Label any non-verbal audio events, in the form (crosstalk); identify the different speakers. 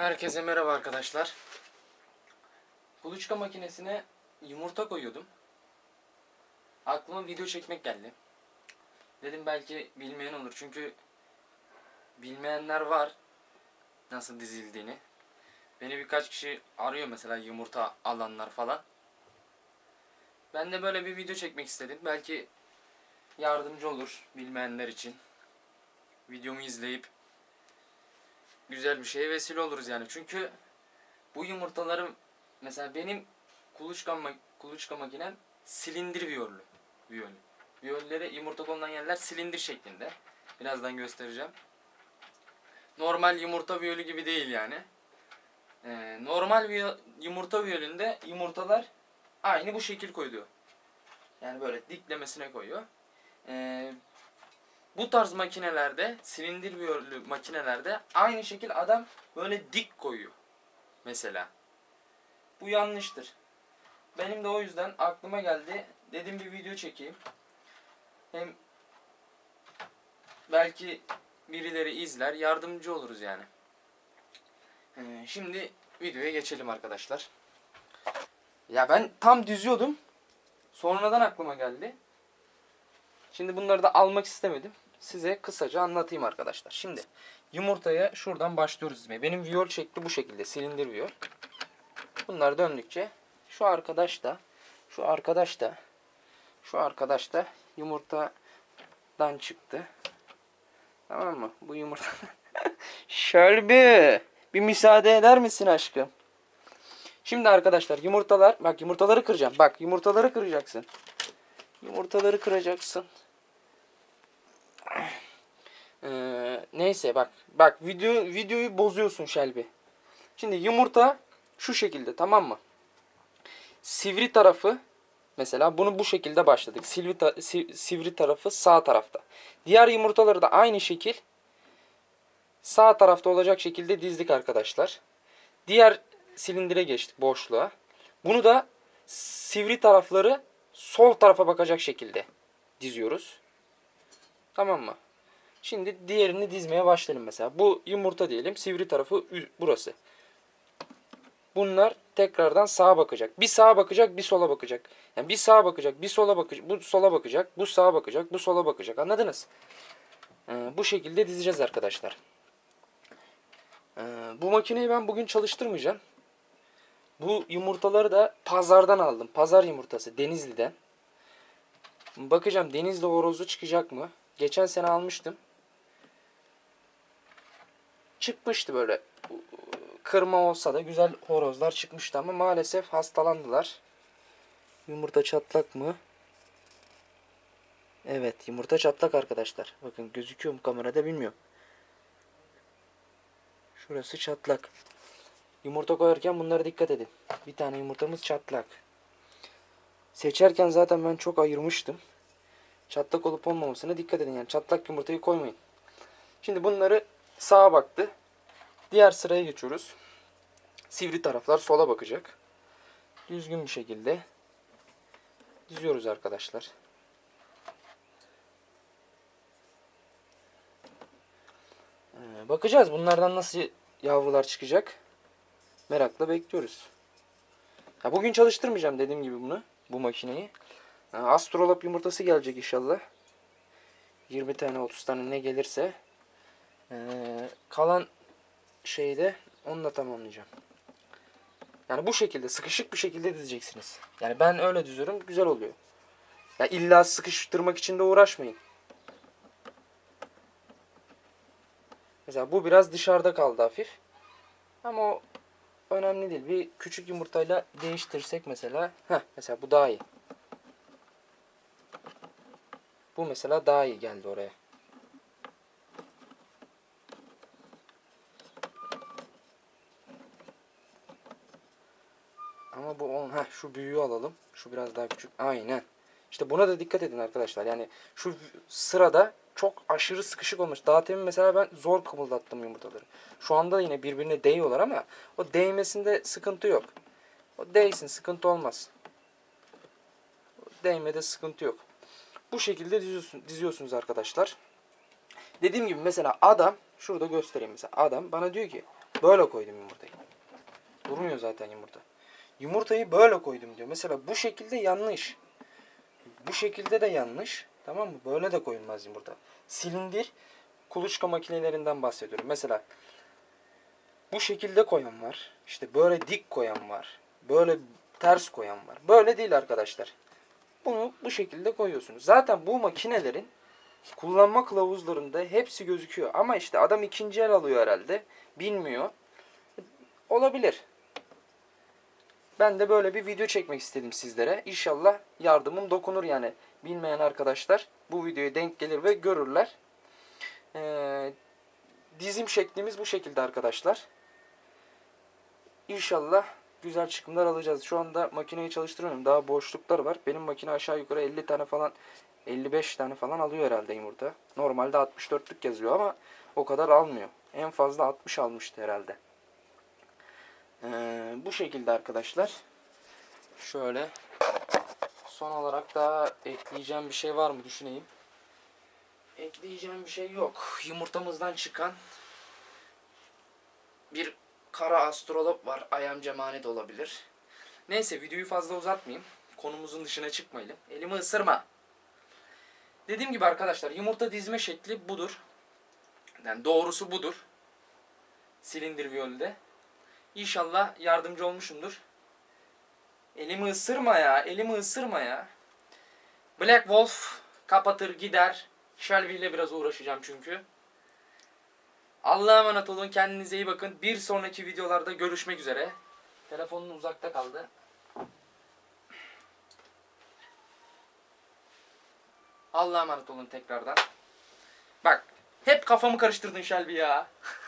Speaker 1: Herkese merhaba arkadaşlar. Kuluçka makinesine yumurta koyuyordum. Aklıma video çekmek geldi. Dedim belki bilmeyen olur çünkü bilmeyenler var nasıl dizildiğini. Beni birkaç kişi arıyor mesela yumurta alanlar falan. Ben de böyle bir video çekmek istedim. Belki yardımcı olur bilmeyenler için. Videomu izleyip güzel bir şeye vesile oluruz yani. Çünkü bu yumurtalarım mesela benim kuluçka, ma- kuluçka makinem silindir viyollü. Viyol. Viyollere yumurta konulan yerler silindir şeklinde. Birazdan göstereceğim. Normal yumurta viyolü gibi değil yani. Ee, normal viyo- yumurta viyolünde yumurtalar aynı bu şekil koyuyor. Yani böyle diklemesine koyuyor. Ee, bu tarz makinelerde, silindir viyollü makinelerde aynı şekil adam böyle dik koyuyor. Mesela. Bu yanlıştır. Benim de o yüzden aklıma geldi. Dedim bir video çekeyim. Hem belki birileri izler, yardımcı oluruz yani. Ee, şimdi videoya geçelim arkadaşlar. Ya ben tam düzüyordum. Sonradan aklıma geldi. Şimdi bunları da almak istemedim. Size kısaca anlatayım arkadaşlar. Şimdi yumurtaya şuradan başlıyoruz dizmeye. Benim viyol şekli bu şekilde. Silindir viyol. Bunlar döndükçe şu arkadaş da şu arkadaş da şu arkadaş da yumurtadan çıktı. Tamam mı? Bu yumurta. (laughs) Şerbi bir müsaade eder misin aşkım? Şimdi arkadaşlar yumurtalar bak yumurtaları kıracağım. Bak yumurtaları kıracaksın. Yumurtaları kıracaksın. Ee, neyse bak. Bak video videoyu bozuyorsun Şelbi. Şimdi yumurta şu şekilde tamam mı? Sivri tarafı mesela bunu bu şekilde başladık. Sivri, ta- si- sivri tarafı sağ tarafta. Diğer yumurtaları da aynı şekil sağ tarafta olacak şekilde dizdik arkadaşlar. Diğer silindire geçtik boşluğa. Bunu da sivri tarafları sol tarafa bakacak şekilde diziyoruz. Tamam mı? Şimdi diğerini dizmeye başlayalım mesela. Bu yumurta diyelim. Sivri tarafı burası. Bunlar tekrardan sağa bakacak. Bir sağa bakacak, bir sola bakacak. Yani bir sağa bakacak, bir sola bakacak, bu sola bakacak, bu sağa bakacak, bu sola bakacak. Anladınız? Ee, bu şekilde dizeceğiz arkadaşlar. Ee, bu makineyi ben bugün çalıştırmayacağım. Bu yumurtaları da pazardan aldım. Pazar yumurtası Denizli'den. Bakacağım Denizli horozu çıkacak mı? Geçen sene almıştım. Çıkmıştı böyle. Kırma olsa da güzel horozlar çıkmıştı ama maalesef hastalandılar. Yumurta çatlak mı? Evet yumurta çatlak arkadaşlar. Bakın gözüküyor mu kamerada bilmiyorum. Şurası çatlak. Yumurta koyarken bunlara dikkat edin. Bir tane yumurtamız çatlak. Seçerken zaten ben çok ayırmıştım. Çatlak olup olmamasına dikkat edin. Yani çatlak yumurtayı koymayın. Şimdi bunları sağa baktı. Diğer sıraya geçiyoruz. Sivri taraflar sola bakacak. Düzgün bir şekilde diziyoruz arkadaşlar. Ee, bakacağız bunlardan nasıl yavrular çıkacak. Merakla bekliyoruz. Ya bugün çalıştırmayacağım dediğim gibi bunu. Bu makineyi. Ha, Astrolab yumurtası gelecek inşallah. 20 tane 30 tane ne gelirse. Ee, kalan şeyde onu da tamamlayacağım. Yani bu şekilde sıkışık bir şekilde dizeceksiniz. Yani ben öyle düzüyorum güzel oluyor. Ya illa sıkıştırmak için de uğraşmayın. Mesela bu biraz dışarıda kaldı hafif. Ama o önemli değil. Bir küçük yumurtayla değiştirsek mesela. Heh, mesela bu daha iyi. Bu mesela daha iyi geldi oraya. Ama bu on, heh, şu büyüğü alalım. Şu biraz daha küçük. Aynen. İşte buna da dikkat edin arkadaşlar. Yani şu sırada çok aşırı sıkışık olmuş. Daha temin mesela ben zor kımıldattım yumurtaları. Şu anda yine birbirine değiyorlar ama o değmesinde sıkıntı yok. O değsin sıkıntı olmaz. Değmede sıkıntı yok. Bu şekilde diziyorsun, diziyorsunuz arkadaşlar. Dediğim gibi mesela adam şurada göstereyim mesela adam bana diyor ki
Speaker 2: Böyle koydum yumurtayı. Durmuyor zaten yumurta. Yumurtayı böyle koydum diyor. Mesela bu şekilde yanlış. Bu şekilde de yanlış. Tamam mı? Böyle de koyulmaz yumurta. Silindir kuluçka makinelerinden bahsediyorum. Mesela bu şekilde koyan var. İşte böyle dik koyan var. Böyle ters koyan var. Böyle değil arkadaşlar. Bunu bu şekilde koyuyorsunuz. Zaten bu makinelerin kullanma kılavuzlarında hepsi gözüküyor. Ama işte adam ikinci el alıyor herhalde. Bilmiyor. Olabilir. Ben de böyle bir video çekmek istedim sizlere. İnşallah yardımım dokunur yani. Bilmeyen arkadaşlar bu videoya denk gelir ve görürler. Ee, dizim şeklimiz bu şekilde arkadaşlar. İnşallah güzel çıkımlar alacağız. Şu anda makineyi çalıştırıyorum. Daha boşluklar var. Benim makine aşağı yukarı 50 tane falan 55 tane falan alıyor herhalde yumurta. Normalde 64'lük yazıyor ama o kadar almıyor. En fazla 60 almıştı herhalde. Ee, bu şekilde arkadaşlar. Şöyle. Son olarak daha ekleyeceğim bir şey var mı düşüneyim. Ekleyeceğim bir şey yok. Yumurtamızdan çıkan bir kara astrolog var. Ayam cemanet olabilir. Neyse videoyu fazla uzatmayayım. Konumuzun dışına çıkmayalım. Elimi ısırma. Dediğim gibi arkadaşlar yumurta dizme şekli budur. Yani doğrusu budur. Silindir viyolde. İnşallah yardımcı olmuşumdur. Elimi ısırma ya. Elimi ısırma ya. Black Wolf kapatır gider. Shelby ile biraz uğraşacağım çünkü. Allah'a emanet olun. Kendinize iyi bakın. Bir sonraki videolarda görüşmek üzere. Telefonun uzakta kaldı. Allah'a emanet olun tekrardan. Bak hep kafamı karıştırdın Shelby ya. (laughs)